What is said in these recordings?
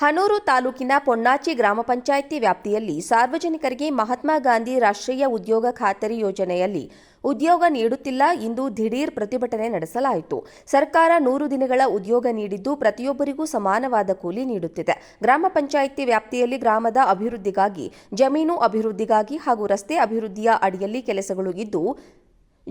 ಹನೂರು ತಾಲೂಕಿನ ಪೊನ್ನಾಚಿ ಗ್ರಾಮ ಪಂಚಾಯಿತಿ ವ್ಯಾಪ್ತಿಯಲ್ಲಿ ಸಾರ್ವಜನಿಕರಿಗೆ ಮಹಾತ್ಮ ಗಾಂಧಿ ರಾಷ್ಟ್ರೀಯ ಉದ್ಯೋಗ ಖಾತರಿ ಯೋಜನೆಯಲ್ಲಿ ಉದ್ಯೋಗ ನೀಡುತ್ತಿಲ್ಲ ಇಂದು ದಿಢೀರ್ ಪ್ರತಿಭಟನೆ ನಡೆಸಲಾಯಿತು. ಸರ್ಕಾರ ನೂರು ದಿನಗಳ ಉದ್ಯೋಗ ನೀಡಿದ್ದು ಪ್ರತಿಯೊಬ್ಬರಿಗೂ ಸಮಾನವಾದ ಕೂಲಿ ನೀಡುತ್ತಿದೆ. ಗ್ರಾಮ ಪಂಚಾಯಿತಿ ವ್ಯಾಪ್ತಿಯಲ್ಲಿ ಗ್ರಾಮದ ಅಭಿವೃದ್ಧಿಗಾಗಿ, ಜಮೀನು ಅಭಿವೃದ್ಧಿಗಾಗಿ ಹಾಗೂ ರಸ್ತೆ ಅಭಿವೃದ್ಧಿಯ ಅಡಿಯಲ್ಲಿ ಕೆಲಸಗಳು ಇದ್ದು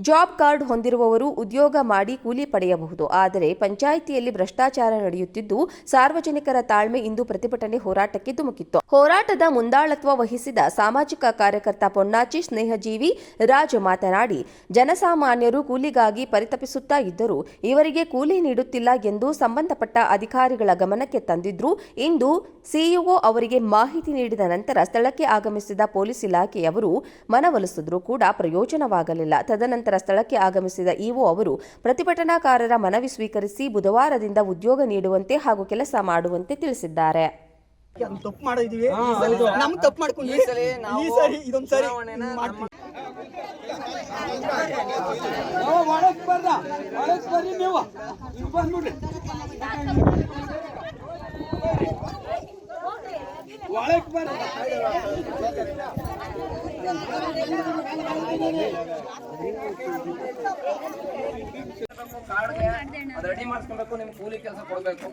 ಜಾಬ್ ಕಾರ್ಡ್ ಹೊಂದಿರುವವರು ಉದ್ಯೋಗ ಮಾಡಿ ಕೂಲಿ ಪಡೆಯಬಹುದು. ಆದರೆ ಪಂಚಾಯಿತಿಯಲ್ಲಿ ಭ್ರಷ್ಟಾಚಾರ ನಡೆಯುತ್ತಿದ್ದು, ಸಾರ್ವಜನಿಕರ ತಾಳ್ಮೆ ಇಂದು ಪ್ರತಿಭಟನೆ ಹೋರಾಟಕ್ಕೆ ಧುಮುಕಿತ್ತು. ಹೋರಾಟದ ಮುಂದಾಳತ್ವ ವಹಿಸಿದ ಸಾಮಾಜಿಕ ಕಾರ್ಯಕರ್ತ ಪೊನ್ನಾಚಿ ಸ್ನೇಹಜೀವಿ ರಾಜ್ ಮಾತನಾಡಿ, ಜನಸಾಮಾನ್ಯರು ಕೂಲಿಗಾಗಿ ಪರಿತಪಿಸುತ್ತಾ ಇದ್ದರೂ, ಇವರಿಗೆ ಕೂಲಿ ನೀಡುತ್ತಿಲ್ಲ ಎಂದು ಸಂಬಂಧಪಟ್ಟ ಅಧಿಕಾರಿಗಳ ಗಮನಕ್ಕೆ ತಂದಿದ್ರು. ಇಂದು ಸಿಇಒ ಅವರಿಗೆ ಮಾಹಿತಿ ನೀಡಿದ ನಂತರ ಸ್ಥಳಕ್ಕೆ ಆಗಮಿಸಿದ ಪೊಲೀಸ್ ಇಲಾಖೆಯವರು ಮನವೊಲಿಸಿದ್ರು ಕೂಡ ಪ್ರಯೋಜನವಾಗಲಿಲ್ಲ. ತದನಂತರ ಸ್ಥಳಕ್ಕೆ ಆಗಮಿಸಿದ ಇಒ ಅವರು ಪ್ರತಿಭಟನಾಕಾರರ ಮನವಿ ಸ್ವೀಕರಿಸಿ ಬುಧವಾರದಿಂದ ಉದ್ಯೋಗ ನೀಡುವಂತೆ ಹಾಗೂ ಕೆಲಸ ಮಾಡುವಂತೆ ತಿಳಿಸಿದ್ದಾರೆ. ಅದು ತಪ್ಪು ಮಾಡಿದೀವಿ. ನಮ್ ತಪ್ಪು ಮಾಡ್ಕೊಂಡು ಈ ಸರಿ ನಾವು ಈ ಸರಿ ಇದೊಂದ್ ಸರಿ ಒಳಗ್ ಬರ್ರ ಒಳಗ್ ಬರ್ರಿ ನೀವು ಬಂದ್ಬಿಡ್ರಿ ಒಳಗ್ ಬರ್ರಿ. ハハハハ! ಕಾರ್ಡ್ಗೆ ಅದು ರೆಡಿ ಮಾಡಿಸ್ಕೊಬೇಕು ನಿಮ್ಗೆ ಕೂಲಿ ಕೆಲಸ ಕೊಡಬೇಕು.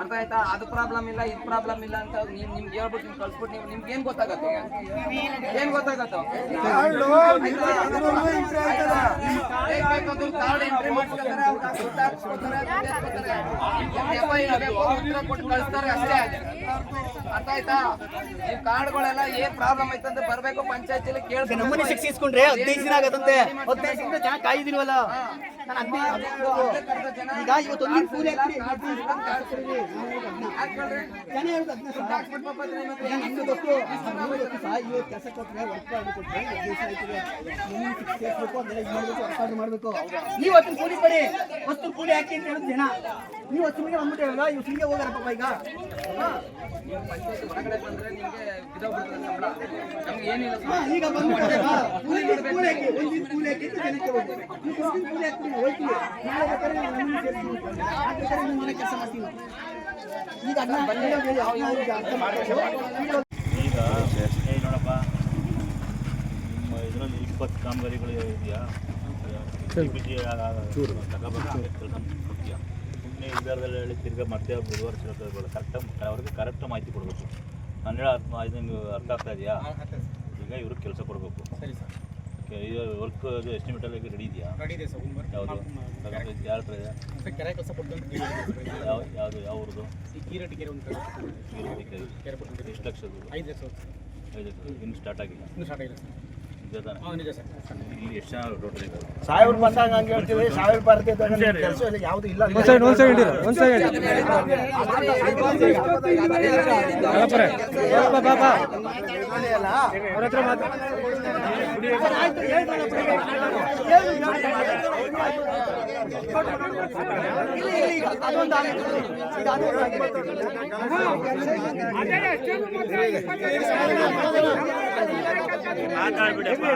ಅರ್ಥ ಆಯ್ತಾ? ಅದು ಪ್ರಾಬ್ಲಮ್ ಇಲ್ಲ ಇದು ಪ್ರಾಬ್ಲಮ್ ಇಲ್ಲ ಅಂತ ನೀವು ನಿಮ್ಗೆ ಹೇಳ್ಬಿಟ್ಟು ನೀವು ಕಳ್ಸ್ಬಿಟ್ಟು ನೀವು ನಿಮ್ಗೆ ಏನು ಗೊತ್ತಾಗತ್ತೆ? ಏನು ಗೊತ್ತಾಗತ್ತೋ ಕಾರ್ಡ್ ಎಂಟ್ರಿ ಮಾಡ್ಸ್ಕೊತಾರೆ ಉತ್ತರ ಕೊಟ್ಟು ಕಳಿಸ್ತಾರೆ ಅಷ್ಟೇ. ಅರ್ಥ ಆಯ್ತಾ? ಈ ಕಾರ್ಡ್ಗಳೆಲ್ಲ ಏನ್ ಪ್ರಾಬ್ಲಮ್ ಐತೆ ಅಂತ ಬರಬೇಕು ಪಂಚಾಯತಿಲಿ ಕೇಳ್ಬೇಕು ನಮ್ಮನೆ ಶಿಕ್ಷೆ ಇಸ್ಕೊಂಡ್ರೆ ಹದಿನೈದು ದಿನ ಆಗತ್ತಂತೆ. ಹದಿನೈದು ದಿನ ಚೆನ್ನಾಗಿ ಕಾಯ್ದಿಲ್ವಲ್ಲ? ನಾನು ಹದಿನೈದು ಈಗ ಇವತ್ತು ಒಂದಿನ ಕೂಲಿ ಜನ ಹೇಳುದು ಮಾಡಬೇಕು ನೀವು ಕೂಲಿ ಪಡಿ ವಸ್ತು ಕೂಲಿ ಹಾಕಿ ಅಂತ ಹೇಳುದು ಜನ. ನೀವು ಹೊತ್ತು ಸುಮ್ಮನೆ ಬಂದ್ಬಿಟ್ಟಿರಲ್ಲ ಇವ್ ಸುಮ್ಮನೆ ಹೋಗಾರ ಪಾಪ ಈಗ. ಈಗ ಬಂದ್ಬಿಟ್ರೆ ಬಾ. ಕೂಲಿ ಹಾಕಿ ಒಂದಿನ ದಿನ ಕೂಲಿ ಹಾಕಿ ಜನಕ್ಕೆ ಹೋಗ್ತೀವಿ ಕೂಲಿ ಹಾಕ್ತೀವಿ ಹೋಗ್ತೀವಿ ಈಗ ನೋಡಪ್ಪ ನಿಮ್ಮ ಇದರಲ್ಲಿ ಇಪ್ಪತ್ತು ಕಾಮಗಾರಿಗಳು ಇದೆಯಾ ತಗೋಬೇಕು ಸುಮ್ಮನೆ ವಿಚಾರದಲ್ಲಿ ಹೇಳಿ ತಿರ್ಗಾ ಮತ್ತೆ ಬುಧವಾರ ಕರೆಕ್ಟಾಗಿ ಅವ್ರಿಗೆ ಕರೆಕ್ಟ್ ಮಾಹಿತಿ ಕೊಡಬೇಕು ನಾನು ಅರ್ಥ ಇದು ಅರ್ಥ ಆಗ್ತಾ ಇದೆಯಾ ಈಗ ಇವ್ರಿಗೆ ಕೆಲಸ ಕೊಡಬೇಕು. ಸರಿ ಸರ್. ಓಕೆ ಇದು ವರ್ಕ್ ಅದು ಎಸ್ಟಿಮೇಟಲ್ಲಿ ರೆಡಿ ಇದೆಯಾ? ರೆಡಿ ಇದೆ ಸರ್ ಒಂದು ಯಾವುದು? ಯಾರ ಹತ್ರ ಇದೆ ಕೆರೆ ಕೆಲಸ ಕೊಡ್ತಂತ ಯಾವ ಯಾವುದು ಯಾವ ಊರದು ಈ ಕೀರಟಿ ಕೆರೆ ಒಂದು ಕಡೆ ಕೆರೆ. ಕೊಡ್ತೀವಿ ಎಷ್ಟು ಲಕ್ಷದ್ದು? ಐದು ಲಕ್ಷ ಐದು ಇನ್ನು ಸ್ಟಾರ್ಟ್ ಆಗಿಲ್ಲ. ಇನ್ನೂ ಸ್ಟಾರ್ಟ್ ಆಗಿಲ್ಲ ಸರ್. ಸಾವಿರ ಬಂದಾಗ ಹಂಗೆ ಹೇಳ್ತೀವಿ ಸಾವಿರ ಬರ್ತೈತೆ ಕೆಲಸ ಯಾವುದು ಇಲ್ಲ. ಒಂದು ಸೆಕೆಂಡ್ ಒಂದು ಸೆಕೆಂಡ್ ಒಂದ್ ಅವ್ರ ಹತ್ರ ಮಾತು ಮಾತಾಡ್ಬಿಡಪ್ಪ.